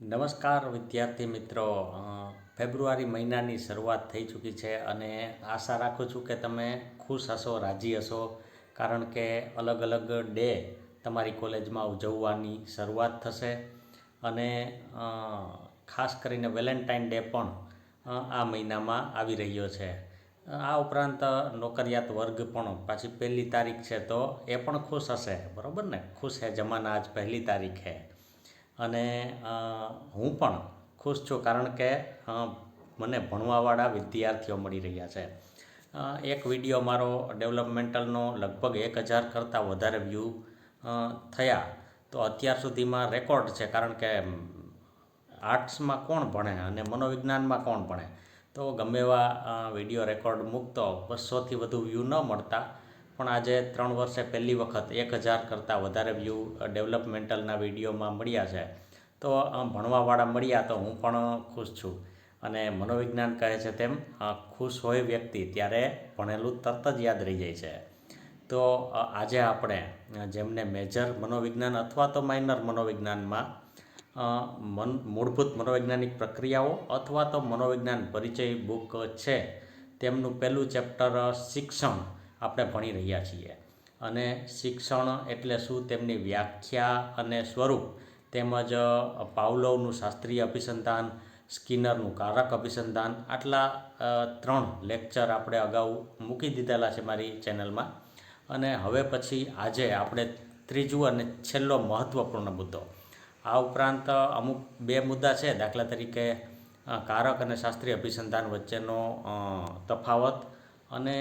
નમસ્કાર વિદ્યાર્થી મિત્રો. ફેબ્રુઆરી મહિનાની શરૂઆત થઈ ચૂકી છે અને આશા રાખું છું કે તમે ખુશ હશો, રાજી હશો, કારણ કે અલગ અલગ ડે તમારી કોલેજમાં ઉજવવાની શરૂઆત થશે. અને ખાસ કરીને વેલેન્ટાઇન ડે પણ આ મહિનામાં આવી રહ્યો છે. આ ઉપરાંત નોકરિયાત વર્ગ પણ પાછી પહેલી તારીખ છે તો એ પણ ખુશ હશે. બરાબર ને? ખુશ હે જમાના આજ પહેલી તારીખ. હે અને હું પણ ખુશ છું કારણ કે મને ભણવાવાળા વિદ્યાર્થીઓ મળી રહ્યા છે. એક વીડિયો મારો ડેવલપમેન્ટલનો લગભગ એક હજાર કરતાં વધારે વ્યૂ થયા. તો અત્યાર સુધીમાં રેકોર્ડ છે કારણ કે આર્ટ્સમાં કોણ ભણે અને મનોવિજ્ઞાનમાં કોણ ભણે? તો ગમે એવા વીડિયો રેકોર્ડ મૂકતો બસોથી વધુ વ્યૂ ન મળતા પણ આજે ત્રણ વર્ષે પહેલી વખત એક હજાર કરતાં વધારે વ્યૂ ડેવલપમેન્ટલના વિડીયોમાં મળ્યા છે. તો ભણવાવાળા મળ્યા તો હું પણ ખુશ છું. અને મનોવિજ્ઞાન કહે છે તેમ ખુશ હોય વ્યક્તિ ત્યારે ભણેલું તરત જ યાદ રહી જાય છે. તો આજે આપણે જેમને મેજર મનોવિજ્ઞાન અથવા તો માઇનર મનોવિજ્ઞાનમાં મન, મૂળભૂત મનોવૈજ્ઞાનિક પ્રક્રિયાઓ અથવા તો મનોવિજ્ઞાન પરિચય બુક છે, તેમનું પહેલું ચેપ્ટર શિક્ષણ. આપણે ભણી રહ્યા છીએ. અને શિક્ષણ એટલે શું તેમની વ્યાખ્યા અને સ્વરૂપ તેમજ પાવલોવનું શાસ્ત્રીય અભિસંધાન, સ્કિનરનું કારક અભિસંધાન આટલા ત્રણ લેક્ચર આપણે અગાઉ મૂકી દીધેલા છે મારી ચેનલમાં. અને હવે પછી આજે આપણે ત્રીજું અને છેલ્લો મહત્ત્વપૂર્ણ મુદ્દો. આ ઉપરાંત અમુક બે મુદ્દા છે. દાખલા તરીકે કારક અને શાસ્ત્રીય અભિસંધાન વચ્ચેનો તફાવત અને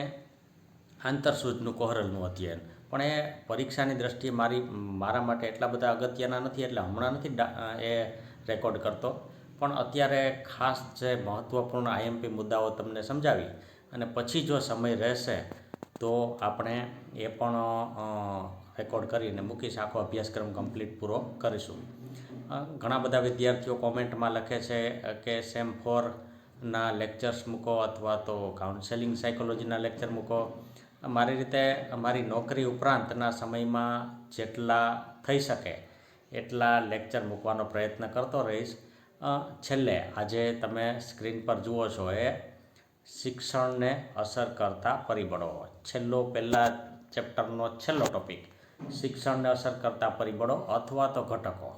આંતરસૂઝનું કોહરલનું અધ્યયન. પણ એ પરીક્ષાની દ્રષ્ટિએ મારી, મારા માટે એટલા બધા અગત્યના નથી, એટલે હમણાં નથી એ રેકોર્ડ કરતો. પણ અત્યારે ખાસ જે મહત્ત્વપૂર્ણ આઈએમપી મુદ્દાઓ તમને સમજાવી અને પછી જો સમય રહેશે તો આપણે એ પણ રેકોર્ડ કરીને મૂકીશ. આખો અભ્યાસક્રમ કમ્પ્લીટ પૂરો કરીશું. ઘણા બધા વિદ્યાર્થીઓ કોમેન્ટમાં લખે છે કે સેમ ફોરના લેક્ચર્સ મૂકો અથવા તો કાઉન્સેલિંગ સાયકોલોજીના લેક્ચર મૂકો. મારી રીતે અમારી નોકરી ઉપરાંતના સમયમાં જેટલા થઈ શકે એટલા લેક્ચર મૂકવાનો પ્રયત્ન કરતો રહીશ. છેલ્લે આજે તમે સ્ક્રીન પર જુઓ છો એ શિક્ષણને અસર કરતા પરિબળો. છેલ્લો પહેલાં ચેપ્ટરનો છેલ્લો ટોપિક, શિક્ષણને અસર કરતા પરિબળો અથવા તો ઘટકો.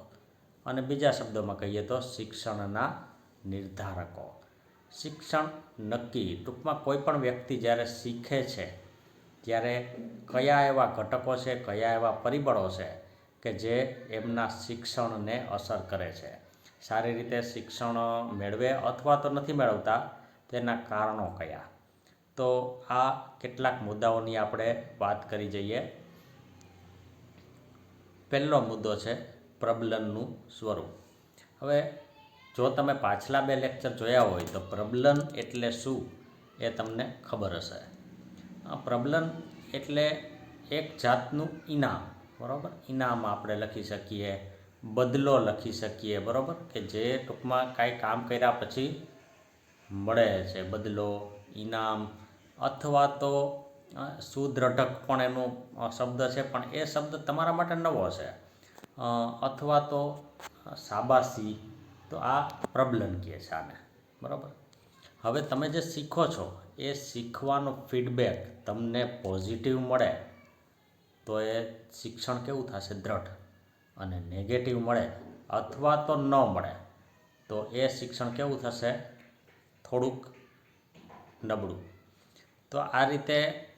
અને બીજા શબ્દોમાં કહીએ તો શિક્ષણના નિર્ધારકો. શિક્ષણ નક્કી ટૂંકમાં કોઈ પણ વ્યક્તિ જ્યારે શીખે છે ત્યારે કયા એવા ઘટકો છે, કયા એવા પરિબળો છે કે જે એમના શિક્ષણને અસર કરે છે? સારી રીતે શિક્ષણ મેળવે અથવા તો નથી મેળવતા, તેના કારણો કયા? તો આ કેટલાક મુદ્દાઓની આપણે વાત કરી જઈએ. પહેલો મુદ્દો છે, પ્રબલનનું સ્વરૂપ. હવે જો તમે પાછલા બે લેક્ચર જોયા હોય તો પ્રબલન એટલે શું એ તમને ખબર હશે. પ્રબલન એટલે એક જાતનું ઇનામ, બરાબર? ઇનામ આપણે લખી શકીએ, બદલો લખી શકીએ, બરાબર? કે જે ટૂંકમાં કાંઈ કામ કર્યા પછી મળે છે, બદલો, ઇનામ અથવા તો સુદ્રઢક પણ એનો શબ્દ છે, પણ એ શબ્દ તમારા માટે નવો છે. અથવા તો શાબાશી તો આ પ્રબલન કહે છે આને, બરાબર? હવે તમે જે શીખો છો, એ શીખવાનો ફીડબેક તમને પોઝિટિવ મળે, તો એ શિક્ષણ કેવું થશે? દ્રઢ. અને નેગેટિવ મળે અથવા તો ન મળે, તો એ શિક્ષણ કેવું થશે? થોડુંક નબળું. તો આ રીતે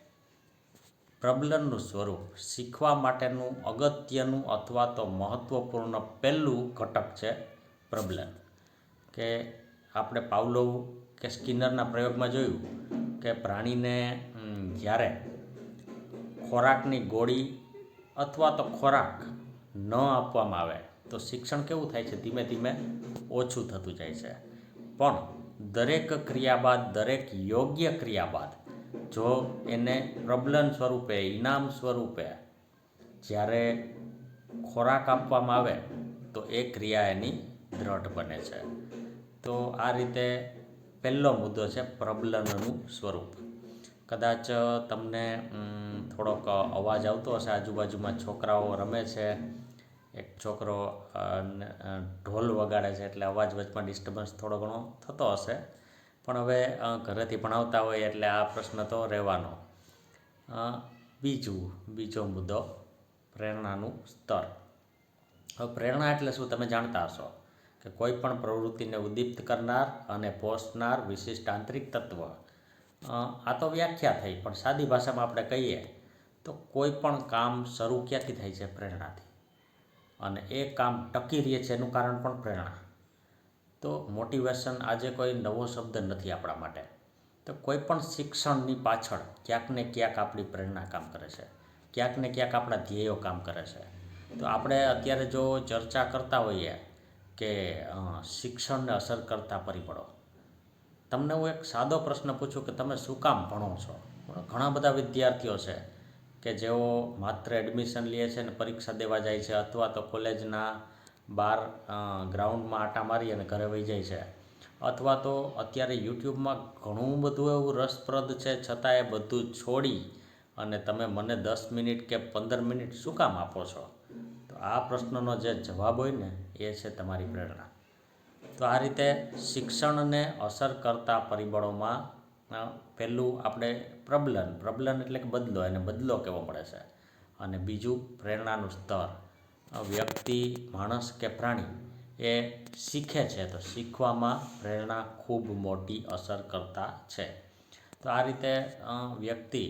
પ્રબલનનું સ્વરૂપ શીખવા માટેનું અગત્યનું અથવા તો મહત્ત્વપૂર્ણ પહેલું ઘટક છે પ્રબલન. કે આપણે પાવલોવ કે સ્કિનરના પ્રયોગમાં જોયું કે પ્રાણીને જ્યારે ખોરાકની ગોળી અથવા તો ખોરાક ન આપવામાં આવે, તો શિક્ષણ કેવું થાય છે? ધીમે ધીમે ઓછું થતું જાય છે. પણ દરેક ક્રિયા બાદ દરેક યોગ્ય ક્રિયા બાદ જો એને પ્રબલન સ્વરૂપે, ઇનામ સ્વરૂપે જ્યારે ખોરાક આપવામાં આવે, તો એ ક્રિયા એની દ્રઢ બને છે. તો આ રીતે પહેલો મુદ્દો છે પ્રબલનનું સ્વરૂપ. કદાચ, તમને થોડોક અવાજ આવતો હશે. આજુબાજુમાં છોકરાઓ રમે છે. એક છોકરો ઢોલ વગાડે છે એટલે અવાજ વચમાં ડિસ્ટર્બન્સ થોડો ઘણો થતો હશે. પણ હવે ઘરેથી ભણાવતા હોય એટલે આ પ્રશ્ન તો રહેવાનો. બીજું, બીજો મુદ્દો, પ્રેરણાનું સ્તર. હવે પ્રેરણા એટલે શું? તમે જાણતા હશો. કે કોઈ પણ પ્રવૃત્તિને ઉદ્દીપ્ત કરનાર અને પોષનાર વિશિષ્ટ આંતરિક તત્વ. આ તો વ્યાખ્યા થઈ, પણ સાદી ભાષામાં આપણે કહીએ તો કોઈ પણ કામ શરૂ ક્યાંથી થાય છે? પ્રેરણાથી. અને એ કામ ટકી રહે છે એનું કારણ પણ પ્રેરણા. તો મોટિવેશન આજે કોઈ નવો શબ્દ નથી આપણા માટે. તો કોઈ પણ શિક્ષણની પાછળ ક્યાંક ને ક્યાંક આપણી પ્રેરણા કામ કરે છે. ક્યાંક ને ક્યાંક આપણા ધ્યેયો કામ કરે છે. તો આપણે અત્યારે જો ચર્ચા કરતા હોઈએ કે શિક્ષણને અસર કરતા પરિબળો. તમને હું એક સાદો પ્રશ્ન પૂછું કે તમે શું કામ ભણો છો? ઘણા બધા વિદ્યાર્થીઓ છે કે જેઓ માત્ર એડમિશન લે છે અને પરીક્ષા દેવા જાય છે અથવા તો કોલેજના બહાર ગ્રાઉન્ડમાં આટા મારી અને ઘરે વહી જાય છે. અથવા તો અત્યારે યુટ્યુબમાં ઘણું બધું એવું રસપ્રદ છે, છતાં એ બધું છોડી અને તમે મને દસ મિનિટ કે પંદર મિનિટ શું કામ આપો છો? આ પ્રશ્નનો જે જવાબ હોય ને, એ છે તમારી પ્રેરણા. તો આ રીતે શિક્ષણને અસર કરતા પરિબળોમાં પહેલું આપણે પ્રબલન પ્રબલન એટલે કે બદલો, એને બદલો કેવો પડે છે. અને બીજું પ્રેરણાનું સ્તર. વ્યક્તિ, માણસ કે પ્રાણી એ શીખે છે, તો શીખવામાં પ્રેરણા ખૂબ મોટી અસર કરતા છે. તો આ રીતે વ્યક્તિ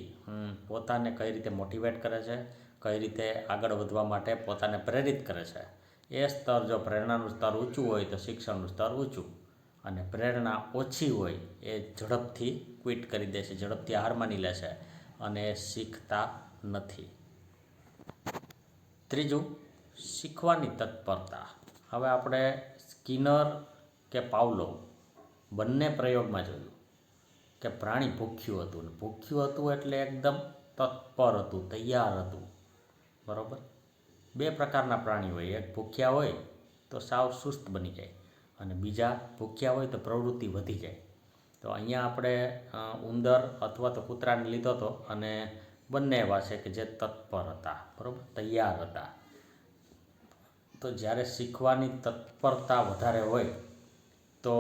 પોતાને કઈ રીતે મોટિવેટ કરે છે? કઈ રીતે આગળ વધવા માટે પોતાને પ્રેરિત કરે છે. એ સ્તર જો પ્રેરણાનું સ્તર ઊંચું હોય તો શિક્ષણનું સ્તર ઊંચું. અને પ્રેરણા ઓછી હોય એ ઝડપથી ક્વિટ કરી દે છે, ઝડપથી હાર માની લે છે અને શીખતા નથી. ત્રીજું, શીખવાની તત્પરતા. હવે આપણે સ્કિનર કે પાવલો બંને પ્રયોગમાં જોયું કે પ્રાણી ભૂખ્યું હતું. ભૂખ્યું હતું એટલે એકદમ તત્પર હતું, તૈયાર હતું. બરાબર? બે પ્રકારના પ્રાણી હોય, એક ભૂખ્યા હોય તો સાવ સુસ્ત બની જાય અને બીજા ભૂખ્યા હોય તો પ્રવૃત્તિ વધી જાય. તો અહીંયા આપણે ઉંદર અથવા તો કૂતરાને લીધો હતો અને બંને એવા છે કે જે તત્પર હતા, બરાબર? તૈયાર હતા. તો જ્યારે શીખવાની તત્પરતા વધારે હોય તો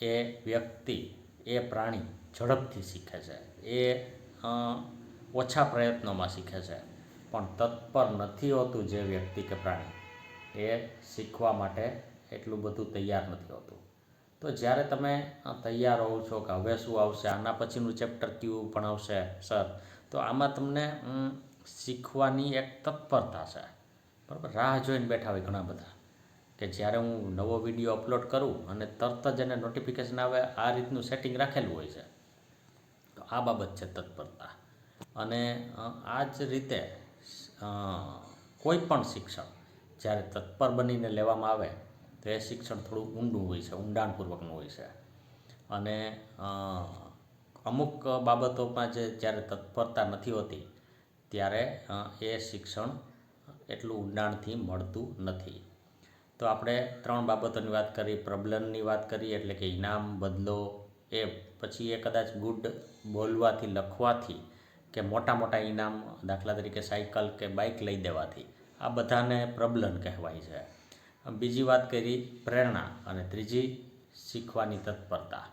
એ વ્યક્તિ, એ પ્રાણી ઝડપથી શીખે છે. એ ઓછા પ્રયત્નોમાં શીખે છે. પણ તત્પર નથી હોતું જે વ્યક્તિ કે પ્રાણી. એ શીખવા માટે એટલું બધું તૈયાર નથી હોતું. તો જ્યારે તમે તૈયાર હોવ છો કે હવે શું આવશે, આના પછીનું ચેપ્ટર કયું ભણાવશે સર, તો આમાં તમને શીખવાની એક તત્પરતા છે. બરાબર? રાહ જોઈને બેઠા હોય ઘણા બધા કે જ્યારે હું નવો વીડિયો અપલોડ કરું અને તરત જ એને નોટિફિકેશન આવે, આ રીતનું સેટિંગ રાખેલું હોય છે. તો આ બાબત છે તત્પરતા. અને આ જ રીતે કોઈ પણ શિક્ષણ જ્યારે તત્પર બનીને લેવામાં આવે, તો એ શિક્ષણ થોડું ઊંડું હોય છે, ઊંડાણપૂર્વકનું હોય છે. અને અમુક બાબતોમાં જે જ્યારે તત્પરતા નથી હોતી, ત્યારે એ શિક્ષણ એટલું ઊંડાણથી મળતું નથી. તો આપણે ત્રણ બાબતોની વાત કરી, પ્રબલનની વાત કરી, એટલે કે ઇનામ, બદલો, એ પછી એ કદાચ ગુડ બોલવાથી, લખવાથી કે મોટા મોટા ઇનામ દાખલા તરીકે સાયકલ કે બાઇક લઈ દેવાથી. આ બધાને પ્રબલન કહેવાય છે. બીજી વાત કરી પ્રેરણા અને ત્રીજી શીખવાની તત્પરતા.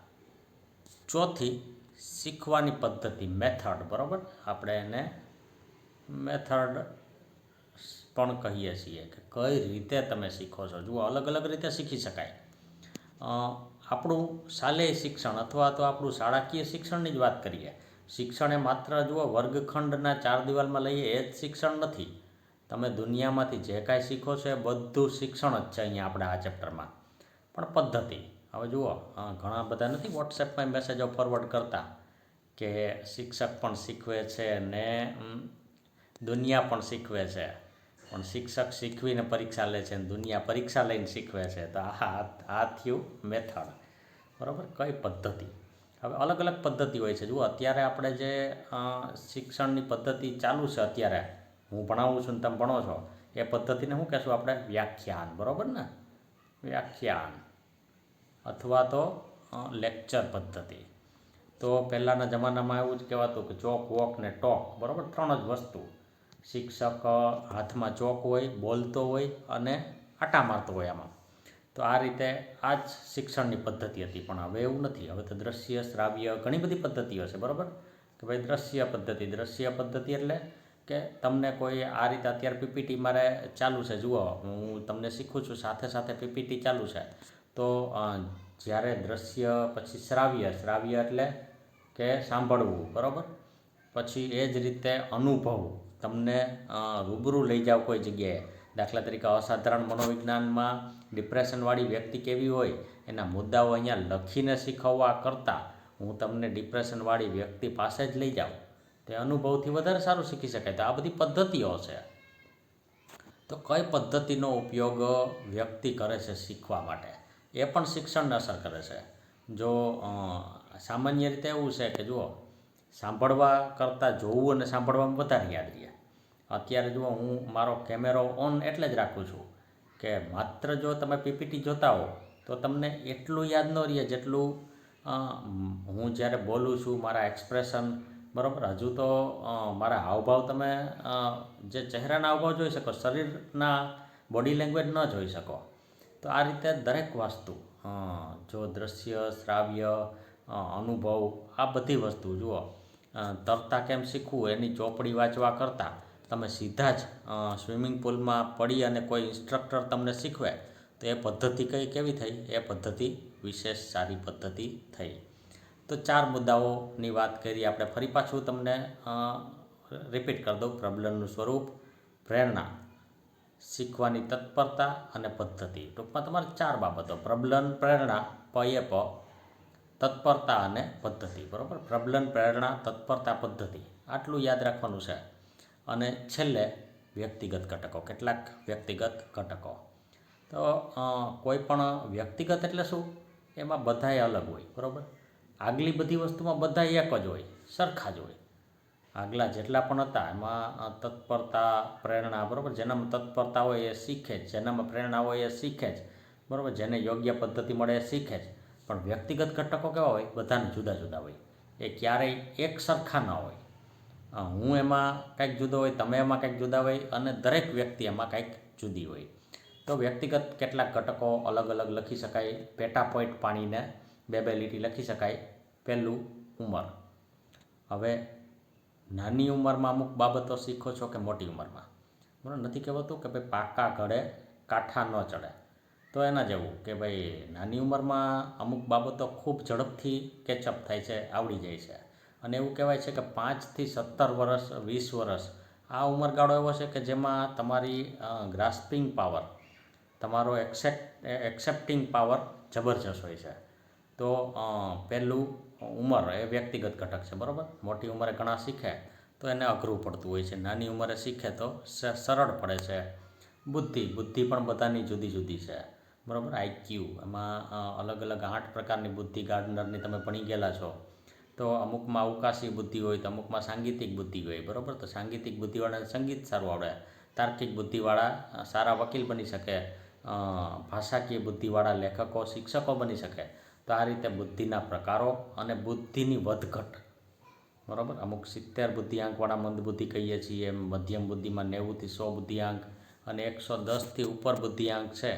ચોથી શીખવાની પદ્ધતિ મેથડ બરાબર? આપણે એને મેથડ પણ કહીએ છીએ કે કઈ રીતે તમે શીખો છો. જુઓ, અલગ અલગ રીતે શીખી શકાય. આપણું શાલેય શિક્ષણ અથવા તો આપણું શાળાકીય શિક્ષણની જ વાત કરીએ. શિક્ષણ એ માત્ર જુઓ વર્ગખંડના ચાર દિવાલમાં લઈએ એ જ શિક્ષણ નથી. તમે દુનિયામાંથી જે કાંઈ શીખો છો એ બધું શિક્ષણ જ છે અહીંયા આપણે આ ચેપ્ટરમાં. પણ પદ્ધતિ, હવે જુઓ ઘણા બધા નથી વોટ્સએપમાં મેસેજો ફોરવર્ડ કરતા કે શિક્ષક પણ શીખવે છે ને દુનિયા પણ શીખવે છે. પણ શિક્ષક શીખવીને પરીક્ષા લે છે અને દુનિયા પરીક્ષા લઈને શીખવે છે. તો આ આ થયું મેથડ. બરાબર? કઈ પદ્ધતિ? હવે અલગ અલગ પદ્ધતિ હોય છે. જુઓ, અત્યારે આપણે જે શિક્ષણની પદ્ધતિ ચાલુ છે અત્યારે, હું ભણાવું છું ને તમે ભણો છો, એ પદ્ધતિને શું કહેશું આપણે? વ્યાખ્યાન. બરાબર ને? વ્યાખ્યાન. અથવા તો લેક્ચર પદ્ધતિ. તો પહેલાંના જમાનામાં એવું જ કહેવાતું કે ચોક, વોક ને ટોક. બરાબર? ત્રણ જ વસ્તુ. શિક્ષક હાથમાં ચોક હોય, બોલતો હોય અને આટા મારતો હોય આમાં. તો આ રીતે આ જ શિક્ષણની પદ્ધતિ હતી, પણ હવે એવું નથી. હવે તો દ્રશ્ય, શ્રાવ્ય ઘણી બધી પદ્ધતિઓ છે, બરાબર? કે ભાઈ દ્રશ્ય પદ્ધતિ દ્રશ્ય પદ્ધતિ એટલે કે તમને કોઈ આ રીતે અત્યારે પીપીટી મારે ચાલુ છે, જુઓ, હું તમને શીખું છું, સાથે સાથે પીપીટી ચાલુ છે. તો જ્યારે દ્રશ્ય, પછી શ્રાવ્ય શ્રાવ્ય એટલે કે સાંભળવું, બરાબર? પછી એ જ રીતે અનુભવ. તમને રૂબરૂ લઈ જાવ કોઈ જગ્યાએ. દાખલા તરીકે અસાધારણ મનોવિજ્ઞાનમાં ડિપ્રેશનવાળી વ્યક્તિ કેવી હોય, એના મુદ્દાઓ અહીંયા લખીને શીખવવા કરતાં હું તમને ડિપ્રેશનવાળી વ્યક્તિ પાસે જ લઈ જાઉં. તે અનુભવથી વધારે સારું શીખી શકાય. તો આ બધી પદ્ધતિઓ છે. તો કઈ પદ્ધતિનો ઉપયોગ વ્યક્તિ કરે છે શીખવા માટે? એ પણ શિક્ષણને અસર કરે છે. જો સામાન્ય રીતે એવું છે કે જુઓ, સાંભળવા કરતાં જોવું અને સાંભળવામાં વધારે યાદ રહે. અત્યારે જુઓ, હું મારો કેમેરો ઓન એટલે જ રાખું છું. કે માત્ર જો તમે પીપીટી જોતા હો, તો તમને એટલું યાદ ન રહે જેટલું હું જ્યારે બોલું છું મારા એક્સપ્રેશન બરાબર? હજુ તો મારા હાવભાવ તમે જે ચહેરાના હાવભાવ જોઈ શકો, શરીરના બોડી લેંગ્વેજ ન જોઈ શકો. તો આ રીતે દરેક વસ્તુ જો દ્રશ્ય, શ્રાવ્ય અનુભવ, આ બધી વસ્તુ જુઓ. તરતા કેમ શીખવું, એની ચોપડી વાંચવા કરતાં તમે સીધા જ સ્વિમિંગ પુલમાં પડી અને કોઈ ઇન્સ્ટ્રક્ટર તમને શીખવે, તો એ પદ્ધતિ કઈ કેવી થઈ? એ પદ્ધતિ વિશેષ સારી પદ્ધતિ થઈ. તો ચાર મુદ્દાઓની વાત કરી, આપણે ફરી પાછું તમને રિપીટ કરી દઉં. પ્રબલનનું સ્વરૂપ, પ્રેરણા, શીખવાની તત્પરતા અને પદ્ધતિ. ટૂંકમાં તમારે ચાર બાબતો, પ્રબલન, પ્રેરણા, પયે, પ, તત્પરતા અને પદ્ધતિ. બરાબર? પ્રબલન, પ્રેરણા, તત્પરતા, પદ્ધતિ. આટલું યાદ રાખવાનું છે. અને છેલ્લે વ્યક્તિગત ઘટકો, કેટલાક વ્યક્તિગત ઘટકો. તો કોઈ પણ વ્યક્તિગત એટલે શું? એમાં બધાય અલગ હોય, બરાબર? આગલી બધી વસ્તુમાં બધા એક જ હોય, સરખા જ હોય. આગલા જેટલા પણ હતા, એમાં તત્પરતા, પ્રેરણા, બરાબર? જેનામાં તત્પરતા હોય એ શીખે જ, જેનામાં પ્રેરણા હોય એ શીખે જ, બરાબર? જેને યોગ્ય પદ્ધતિ મળે એ શીખે જ. પણ વ્યક્તિગત ઘટકો કેવા હોય? બધાને જુદા જુદા હોય. એ ક્યારેય એક સરખા ન હોય. હું એમાં કંઈક જુદો હોય, તમે એમાં કંઈક જુદા હોય અને દરેક વ્યક્તિ એમાં કંઈક જુદી હોય. તો વ્યક્તિગત કેટલાક ઘટકો અલગ અલગ લખી શકાય. પેટા પોઈન્ટ પાણીને બે બે લીટી લખી શકાય. પહેલું ઉંમર. હવે નાની ઉંમરમાં અમુક બાબતો શીખો છો કે મોટી ઉંમરમાં? બરાબર નથી કહેવાતું કે ભાઈ પાકા ઘડે કાંઠા ન ચડે. તો એના જેવું કે ભાઈ નાની ઉંમરમાં અમુક બાબતો ખૂબ ઝડપથી કેચઅપ થાય છે, આવડી જાય છે. અને એવું કહેવાય છે કે પાંચથી સત્તર વર્ષ, વીસ વર્ષ. આ ઉંમરગાળો એવો છે કે જેમાં તમારી ગ્રાસ્પિંગ પાવર તમારો એક્સેપ્ટ એક્સેપ્ટિંગ પાવર જબરજસ્ત હોય છે. તો પહેલું ઉંમર એ વ્યક્તિગત ઘટક છે, બરાબર? મોટી ઉંમરે ઘણા શીખે, તો એને અઘરું પડતું હોય છે. નાની ઉંમરે શીખે તો સરળ પડે છે. બુદ્ધિ બુદ્ધિ પણ બધાની જુદી જુદી છે, બરાબર? આઈક્યુ એમાં અલગ અલગ આઠ પ્રકારની બુદ્ધિ ગાર્ડનરની તમે ભણી ગયેલા છો. તો અમુકમાં અવકાશી બુદ્ધિ હોય તો અમુકમાં સાંગીતિક બુદ્ધિ હોય, બરાબર? તો સાંગીતિક બુદ્ધિવાળાને સંગીત સારું આવડે. તાર્કિક બુદ્ધિવાળા સારા વકીલ બની શકે. ભાષાકીય બુદ્ધિવાળા લેખકો, શિક્ષકો બની શકે. તો આ રીતે બુદ્ધિના પ્રકારો અને બુદ્ધિની વધઘટ. બરાબર? અમુક સિત્તેર બુદ્ધિઆંકવાળા મંદ બુદ્ધિ કહીએ છીએ, એમ મધ્યમ બુદ્ધિમાં નેવુંથી સો બુદ્ધિઆંક અને એકસો દસથી ઉપર બુદ્ધિઆંક છે.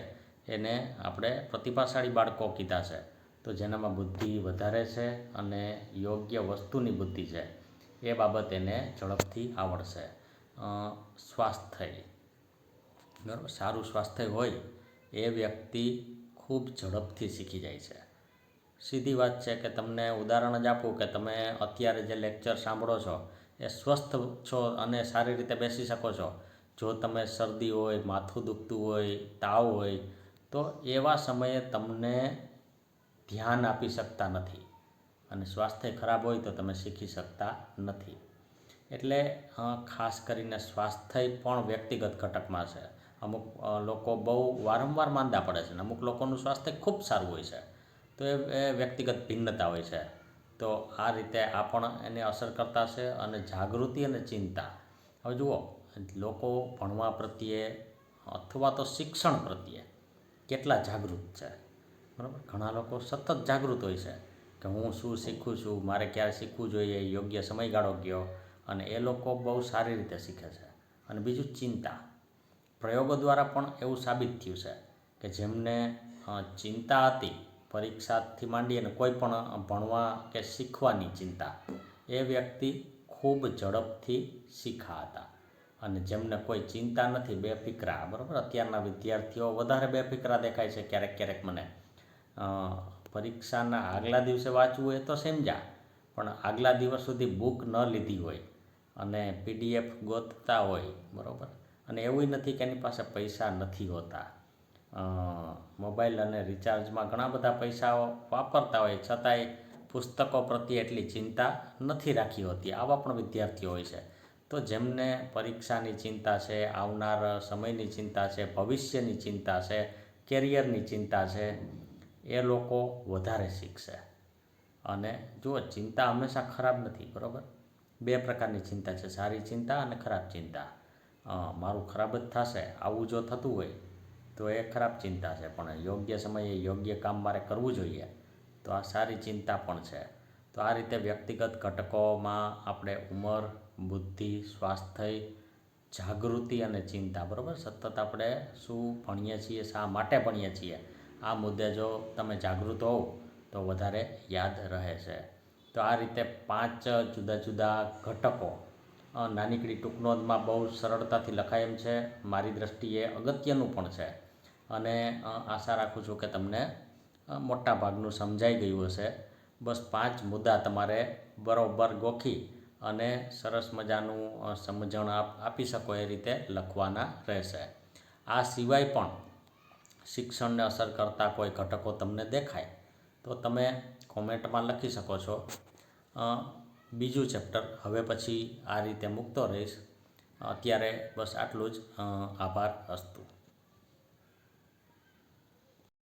એને આપણે પ્રતિભાશાળી બાળકો કીધા છે. તો જેનામાં બુદ્ધિ વધારે છે અને યોગ્ય વસ્તુની બુદ્ધિ છે, એ બાબત એને ઝડપથી આવડશે. સ્વાસ્થ્ય. બરાબર? સારું સ્વાસ્થ્ય હોય એ વ્યક્તિ ખૂબ ઝડપથી શીખી જાય છે. સીધી વાત છે કે તમને ઉદાહરણ જ આપું કે તમે અત્યારે જે લેક્ચર સાંભળો છો, એ સ્વસ્થ છો અને સારી રીતે બેસી શકો છો. જો તમે શરદી હોય, માથું દુખતું હોય, તાવ હોય, તો એવા સમયે તમને ધ્યાન આપી શકતા નથી અને સ્વાસ્થ્ય ખરાબ હોય તો તમે શીખી શકતા નથી. એટલે ખાસ કરીને સ્વાસ્થ્ય પણ વ્યક્તિગત ઘટકમાં છે. અમુક લોકો બહુ વારંવાર માંદા પડે છે અને અમુક લોકોનું સ્વાસ્થ્ય ખૂબ સારું હોય છે. તો એ એ વ્યક્તિગત ભિન્નતા હોય છે. તો આ રીતે આ પણ એને અસર કરતા છે અને જાગૃતિ અને ચિંતા. હવે જુઓ, લોકો ભણવા પ્રત્યે અથવા તો શિક્ષણ પ્રત્યે કેટલા જાગૃત છે. બરાબર? ઘણા લોકો સતત જાગૃત હોય છે કે હું શું શીખું છું, મારે ક્યારે શીખવું જોઈએ, યોગ્ય સમયગાળો ગયો અને એ લોકો બહુ સારી રીતે શીખે છે. અને બીજું ચિંતા. પ્રયોગો દ્વારા પણ એવું સાબિત થયું છે કે જેમને ચિંતા હતી, પરીક્ષાથી માંડી અને કોઈ પણ ભણવા કે શીખવાની ચિંતા, એ વ્યક્તિ ખૂબ ઝડપથી શીખા હતા અને જેમને કોઈ ચિંતા નથી, બેફિકરા, બરાબર? અત્યારના વિદ્યાર્થીઓ વધારે બેફિકરા દેખાય છે ક્યારેક ક્યારેક મને. પરીક્ષાના આગલા દિવસે વાંચવું હોય તો સમજ્યા પણ આગલા દિવસ સુધી બુક ન લીધી હોય અને પીડીએફ ગોતતા હોય, બરાબર? અને એવું નથી કે એની પાસે પૈસા નથી હોતા. મોબાઈલ અને રિચાર્જમાં ઘણા બધા પૈસાઓ વાપરતા હોય, છતાંય પુસ્તકો પ્રત્યે એટલી ચિંતા નથી રાખી હોતી. આવા પણ વિદ્યાર્થીઓ હોય છે. તો જેમને પરીક્ષાની ચિંતા છે, આવનાર સમયની ચિંતા છે, ભવિષ્યની ચિંતા છે, કેરિયરની ચિંતા છે એ લોકો વધારે શીખશે. અને જુઓ, ચિંતા હંમેશા ખરાબ નથી, બરાબર? બે પ્રકારની ચિંતા છે, સારી ચિંતા અને ખરાબ ચિંતા. મારું ખરાબ જ થશે, આવું જો થતું હોય, તો એ ખરાબ ચિંતા છે, પણ યોગ્ય સમયે યોગ્ય કામ મારે કરવું જોઈએ, તો આ સારી ચિંતા પણ છે. તો આ રીતે વ્યક્તિગત ઘટકોમાં આપણે ઉંમર, બુદ્ધિ, સ્વાસ્થ્ય, જાગૃતિ અને ચિંતા, બરાબર? સતત આપણે શું ભણીએ છીએ, શા માટે ભણીએ છીએ આ મુદ્દે જો તમે જાગૃત હોવ, તો વધારે યાદ રહે છે. તો આ રીતે પાંચ જુદા જુદા ઘટકો નાનીકડી ટૂંકનોંધમાં બહુ સરળતાથી લખાય એમ છે. મારી દૃષ્ટિએ અગત્યનું પણ છે. અને આશા રાખું છું કે તમને મોટા ભાગનું સમજાઈ ગયું હશે. બસ પાંચ મુદ્દા તમારે બરોબર ગોખી અને સરસ મજાનું સમજણ આપ, આપી શકો એ રીતે લખવાના રહેશે. આ સિવાય પણ શિક્ષણને અસર કરતા કોઈ ઘટકો તમને દેખાય, તો તમે કોમેન્ટમાં લખી શકો છો. બીજું ચેપ્ટર, હવે પછી આ રીતે મૂકતો રહીશ. અત્યારે બસ આટલું જ. આભાર, અસ્તુ.